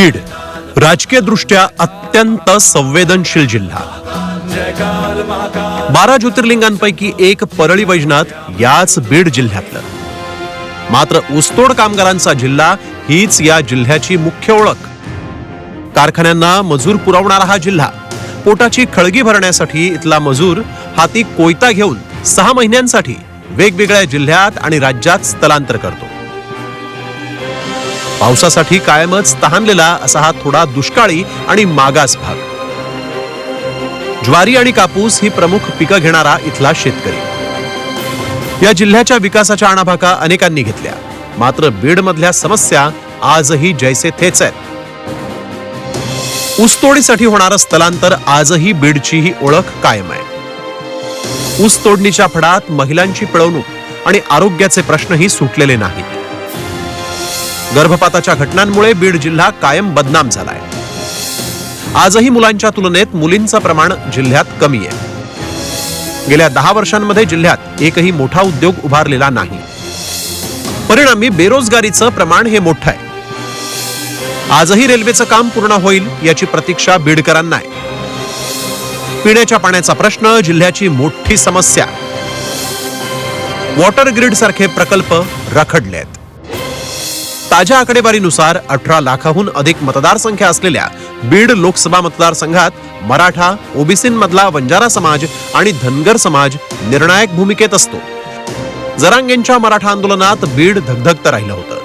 बीड राजकीय दृष्ट्या अत्यंत संवेदनशील जिल्हा. बारा ज्योतिर्लिंगांपैकी एक परळी वैजनाथ याच बीड जिल्ह्यातलं. मात्र ऊसतोड कामगारांचा जिल्हा हीच या जिल्ह्याची मुख्य ओळख. कारखान्यांना मजूर पुरवणारा हा जिल्हा. पोटाची खळगी भरण्यासाठी इथला मजूर हाती कोयता घेऊन सहा महिन्यांसाठी वेगवेगळ्या जिल्ह्यात आणि राज्यात स्थलांतर करतो. पावसासाठी कायमच तहानलेला असा हा थोडा दुष्काळी आणि मागास भाग. ज्वारी आणि कापूस ही प्रमुख पिकं घेणारा इथला शेतकरी. या जिल्ह्याच्या विकासाच्या आणाभाका अनेकांनी घेतल्या. मात्र बीड मधल्या समस्या आजही जैसे थेच आहेत. ऊसतोडीसाठी होणारं स्थलांतर आजही बीडची ही ओळख कायम आहे. ऊस तोडणीच्या फडात महिलांची पिळवणूक आणि आरोग्याचे प्रश्नही सुटलेले नाहीत. गर्भपाताच्या घटनांमुळे बीड जिल्हा कायम बदनाम झालाय. आजही मुलांच्या तुलनेत मुलींचं प्रमाण जिल्ह्यात कमी आहे. गेल्या दहा वर्षांमध्ये जिल्ह्यात एकही मोठा उद्योग उभारलेला नाही. परिणामी बेरोजगारीचं प्रमाण हे मोठं आहे. आजही रेल्वेचं काम पूर्ण होईल याची प्रतीक्षा बीडकरांना आहे. पिण्याच्या पाण्याचा प्रश्न जिल्ह्याची मोठी समस्या. वॉटर ग्रीड सारखे प्रकल्प रखडले आहेत ताज्या आकडेवारीनुसार अठरा लाखाहून अधिक मतदारसंख्या असलेल्या बीड लोकसभा मतदारसंघात मराठा ओबीसींमधला वंजारा समाज आणि धनगर समाज निर्णायक भूमिकेत असतो. जरांगेंच्या मराठा आंदोलनात बीड धगधगत राहिलं होतं.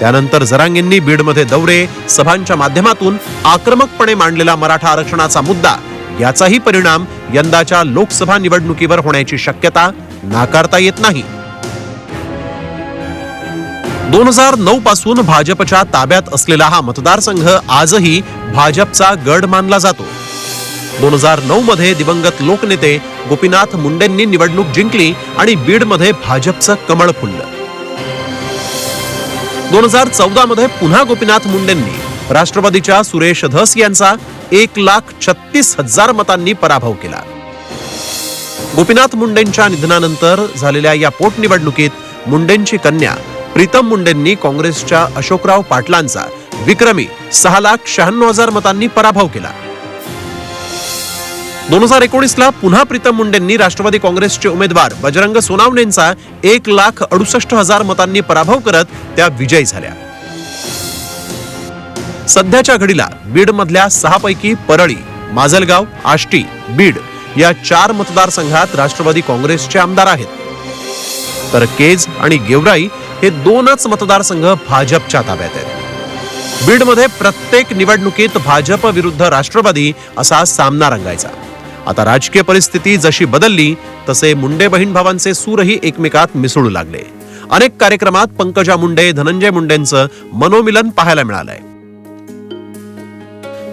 त्यानंतर जरांगेंनी बीडमध्ये दौरे सभांच्या माध्यमातून आक्रमकपणे मांडलेला मराठा आरक्षणाचा मुद्दा याचाही परिणाम यंदाच्या लोकसभा निवडणुकीवर होण्याची शक्यता नाकारता येत नाही. दोन हजार नऊ पासून भाजपच्या ताब्यात असलेला हा मतदारसंघ आजही भाजपचा गड मानला जातो. दोन हजार नऊ मध्ये दिवंगत लोकनेते गोपीनाथ मुंडेंनी निवडणूक जिंकली आणि बीडमध्ये भाजपचं कमळ फुललं. दोन हजार चौदा मध्ये पुन्हा गोपीनाथ मुंडेंनी राष्ट्रवादीच्या सुरेश धस यांचा एक लाख छत्तीस हजार मतांनी पराभव केला. गोपीनाथ मुंडेंच्या निधनानंतर झालेल्या या पोटनिवडणुकीत मुंडेंची कन्या प्रीतम मुंडेंनी काँग्रेसच्या अशोकराव पाटलांचा विक्रमी सहा लाख शहाण्णव हजार मतांनी पराभव केला. दोन हजार एकोणीस ला पुन्हा प्रीतम मुंडेंनी राष्ट्रवादी काँग्रेसचे उमेदवार बजरंग सोनावणेंचा एक लाख अडुसष्ट हजार मतांनी पराभव करत त्या विजयी झाल्या. सध्याच्या घडीला बीड मधल्या सहा पैकी परळी माजलगाव आष्टी बीड या चार मतदारसंघात राष्ट्रवादी काँग्रेसचे आमदार आहेत. तर केज आणि गेवराई हे दोनच मतदारसंघ भाजपच्या ताब्यात आहेत. बीडमध्ये प्रत्येक निवडणुकीत भाजप विरुद्ध राष्ट्रवादी असा सामना रंगायचा. आता राजकीय परिस्थिती जशी बदलली तसे मुंडे बहीण भावांचे सूरही एकमेकात मिसळू लागले. अनेक कार्यक्रमात पंकजा मुंडे धनंजय मुंडेंचं मनोमिलन पाहायला मिळालंय.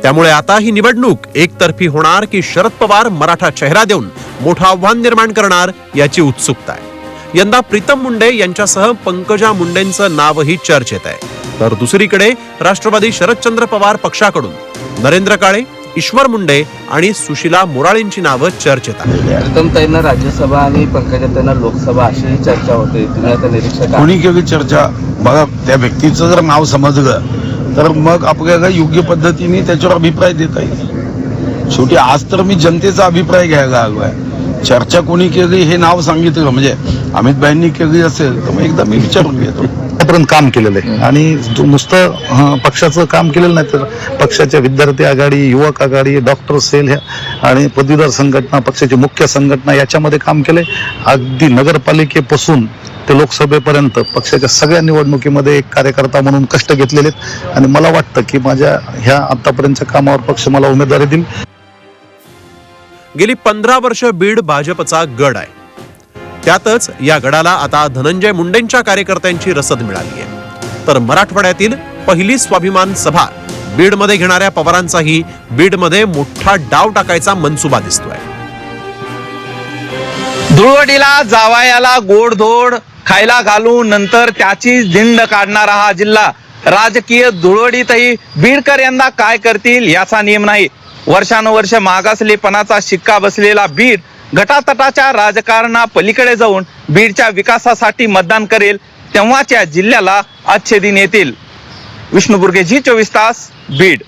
त्यामुळे आता ही निवडणूक एकतर्फी होणार की शरद पवार मराठा चेहरा देऊन मोठं आव्हान निर्माण करणार याची उत्सुकता आहे. यंदा प्रीतम मुंडे यांच्यासह पंकजा मुंडेंचं नावही चर्चेत आहे. तर दुसरीकडे राष्ट्रवादी शरदचंद्र पवार पक्षाकडून नरेंद्र काळे ईश्वर मुंडे आणि सुशीला मोराळेंची नावं चर्चेत आहेत. राज्यसभा आणि पंकजाताईंना लोकसभा अशी चर्चा होते. तुम्ही आता निरीक्षक. कोणी केली चर्चा? बघा त्या व्यक्तीचं जर नाव समजलं तर मग आपल्याला योग्य पद्धतीने त्याच्यावर अभिप्राय देता येईल. शेवटी आज तर मी जनतेचा अभिप्राय घ्यायला आलो आहे. चर्चा कोणी केली हे नाव सांगितलं म्हणजे अमित भाईंनी केली असेल तर मग एकदा मी विचारून घेतो. आतापर्यंत काम केलेलं आहे. आणि नुसतं पक्षाचं काम केलेलं नाही तर पक्षाच्या विद्यार्थी आघाडी युवक आघाडी डॉक्टर सेल ह्या आणि पदवीधर संघटना पक्षाची मुख्य संघटना याच्यामध्ये काम केलंय. अगदी नगरपालिकेपासून ते लोकसभेपर्यंत पक्षाच्या सगळ्या निवडणुकीमध्ये एक कार्यकर्ता म्हणून कष्ट घेतलेले आणि मला वाटतं की माझ्या ह्या आतापर्यंतच्या कामावर पक्ष मला उमेदवारी देईल. गेली पंधरा वर्ष बीड भाजपचा गड आहे. त्यातच या गडाला आता धनंजय मुंडेंच्या कार्यकर्त्यांची रसद मिळाली आहे. तर मराठवाड्यातील पहिली स्वाभिमान सभा बीडमध्ये घेणाऱ्या पवारांचाही बीडमध्ये मोठा डाव टाकायचा मनसुबा दिसतोय. धुळवडीला जावायाला गोडधोड खायला घालून नंतर त्याची झिंड काढणारा हा जिल्हा. राजकीय धुळवडीतही बीडकर यंदा काय करतील याचा नियम नाही. वर्षानुवर्ष मागासलेपणाचा शिक्का बसलेला बीड गटातटाच्या राजकारणा पलीकडे जाऊन बीडच्या विकासासाठी मतदान करेल तेव्हाच्या जिल्ह्याला अच्छे दिन येतील. विष्णुबुर्गे जी चोवीस तास बीड.